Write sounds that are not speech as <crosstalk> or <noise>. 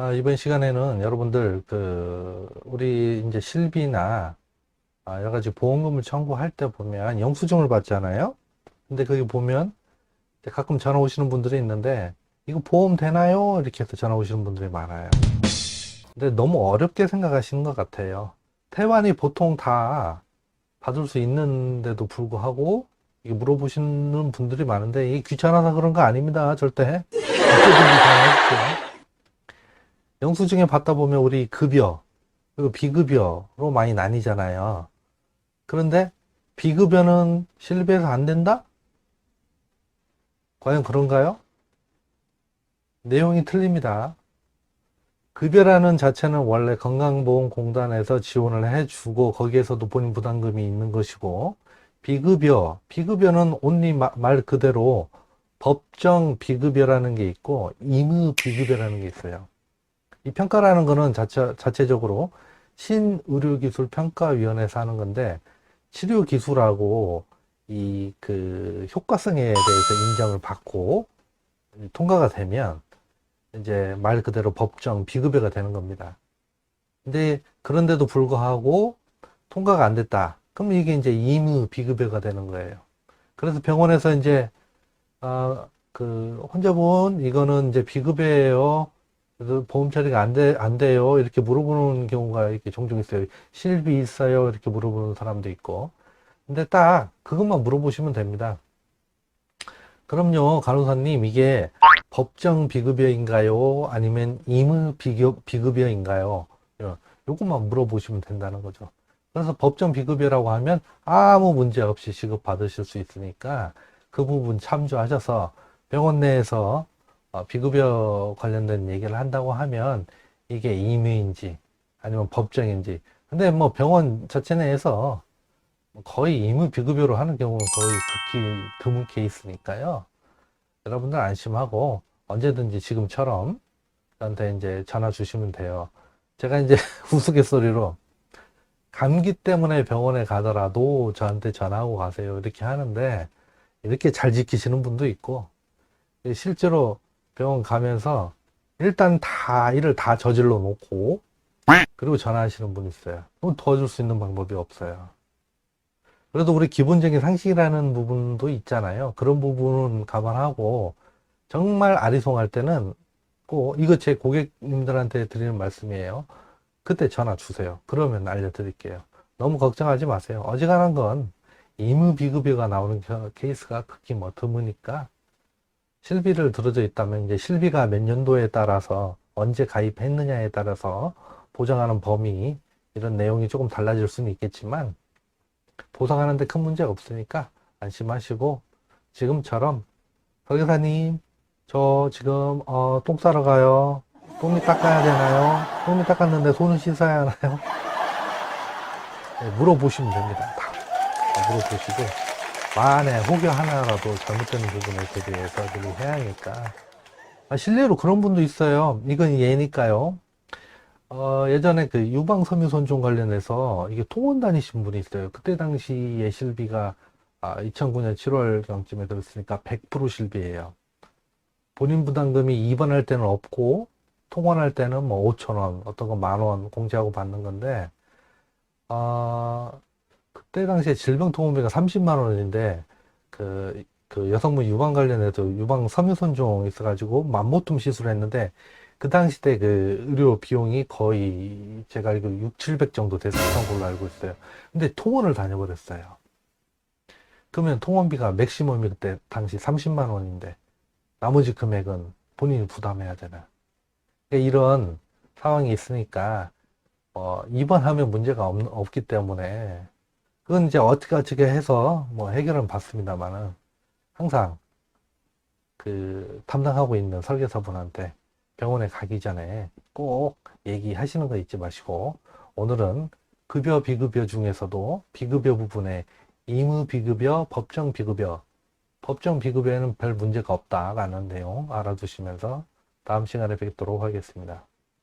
아, 이번 시간에는 여러분들 그 우리 이제 실비나 아, 여러 가지 보험금을 청구할 때 보면 영수증을 받잖아요. 근데 거기 보면 가끔 전화 오시는 분들이 있는데 이거 보험 되나요? 이렇게 해서 전화 오시는 분들이 많아요. 근데 너무 어렵게 생각하시는 것 같아요. 태완이 보통 다 받을 수 있는데도 불구하고 이게 물어보시는 분들이 많은데 이게 귀찮아서 그런 거 아닙니다. 절대. 영수증에 받다 보면 우리 급여, 그리고 비급여로 많이 나뉘잖아요. 그런데 비급여는 실비에서 안 된다? 과연 그런가요? 내용이 틀립니다. 급여라는 자체는 원래 건강보험공단에서 지원을 해주고 거기에서도 본인 부담금이 있는 것이고 비급여, 비급여는 온리 마- 말 그대로 법정 비급여라는 게 있고 임의 비급여라는 게 있어요. 이 평가라는 거는 자체, 자체적으로 신의료기술평가위원회에서 하는 건데 치료기술하고 이 그 효과성에 대해서 인정을 받고 통과가 되면 이제 말 그대로 법정 비급여가 되는 겁니다. 근데 그런데도 불구하고 통과가 안 됐다. 그럼 이게 이제 임의 비급여가 되는 거예요. 그래서 병원에서 이제 아, 그 환자분 이거는 이제 비급여예요. 그래서 보험 처리가 안 돼, 안 돼요. 이렇게 물어보는 경우가 이렇게 종종 있어요. 실비 있어요. 이렇게 물어보는 사람도 있고. 근데 딱 그것만 물어보시면 됩니다. 그럼요, 간호사님, 이게 법정 비급여인가요? 아니면 임의 비급, 비급여인가요? 요- 요것만 물어보시면 된다는 거죠. 그래서 법정 비급여라고 하면 아무 문제 없이 지급 받으실 수 있으니까 그 부분 참조하셔서 병원 내에서 어, 비급여 관련된 얘기를 한다고 하면 이게 임의인지 아니면 법정인지 근데 뭐 병원 자체 내에서 거의 임의 비급여로 하는 경우는 거의 극히 드문 케이스니까요. 여러분들 안심하고 언제든지 지금처럼 저한테 이제 전화 주시면 돼요. 제가 이제 <laughs> 우스갯소리로 감기 때문에 병원에 가더라도 저한테 전화하고 가세요. 이렇게 하는데 이렇게 잘 지키시는 분도 있고 실제로 병원 가면서 일단 다 일을 다 저질러 놓고 그리고 전화하시는 분 있어요. 그럼 도와줄 수 있는 방법이 없어요. 그래도 우리 기본적인 상식이라는 부분도 있잖아요. 그런 부분은 감안하고 정말 아리송할 때는 꼭 이거 제 고객님들한테 드리는 말씀이에요. 그때 전화 주세요. 그러면 알려드릴게요. 너무 걱정하지 마세요. 어지간한 건 임의 비급여가 나오는 겨- 케이스가 극히 뭐 드무니까 실비를 들어져 있다면 이제 실비가 몇 년도에 따라서 언제 가입했느냐에 따라서 보장하는 범위 이런 내용이 조금 달라질 수는 있겠지만 보상하는데 큰 문제 없으니까 안심하시고 지금처럼 설계사님 저 지금 어, 똥 싸러 가요 똥이 닦아야 되나요? 똥이 닦았는데 손을 씻어야 하나요? 네, 물어보시면 됩니다 다 물어보시고 만에 혹여 하나라도 잘못되는 부분에 대해서 늘 해야 하니까 아, 실례로 그런 분도 있어요 이건 예니까요 어, 예전에 그 유방섬유 손종 관련해서 이게 통원 다니신 분이 있어요. 그때 당시에 실비가 아, 2009년 7월경쯤에 들었으니까 100% 실비예요. 본인 부담금이 입원할 때는 없고 통원할 때는 뭐 5천 원, 어떤 건 만원 공제하고 받는 건데 아, 그때 당시에 질병통원비가 30만 원인데 그, 그 여성분 유방 관련해서 유방 섬유 손종 있어가지고 맘모툼 시술했는데 그 당시 때 그 의료 비용이 거의 제가 알기로 6, 700 정도 됐었던 걸로 알고 있어요. 근데 통원을 다녀버렸어요. 그러면 통원비가 맥시멈이 그때 당시 30만 원인데 나머지 금액은 본인이 부담해야 되나. 그러니까 이런 상황이 있으니까 어, 입원하면 문제가 없, 없기 때문에 그건 이제 어떻게 어떻게 해서 뭐 해결은 받습니다만은 항상 그 담당하고 있는 설계사분한테 병원에 가기 전에 꼭 얘기하시는 거 잊지 마시고 오늘은 급여 비급여 중에서도 비급여 부분에 임의 비급여, 법정 비급여, 법정 비급여에는 별 문제가 없다라는 내용 알아두시면서 다음 시간에 뵙도록 하겠습니다.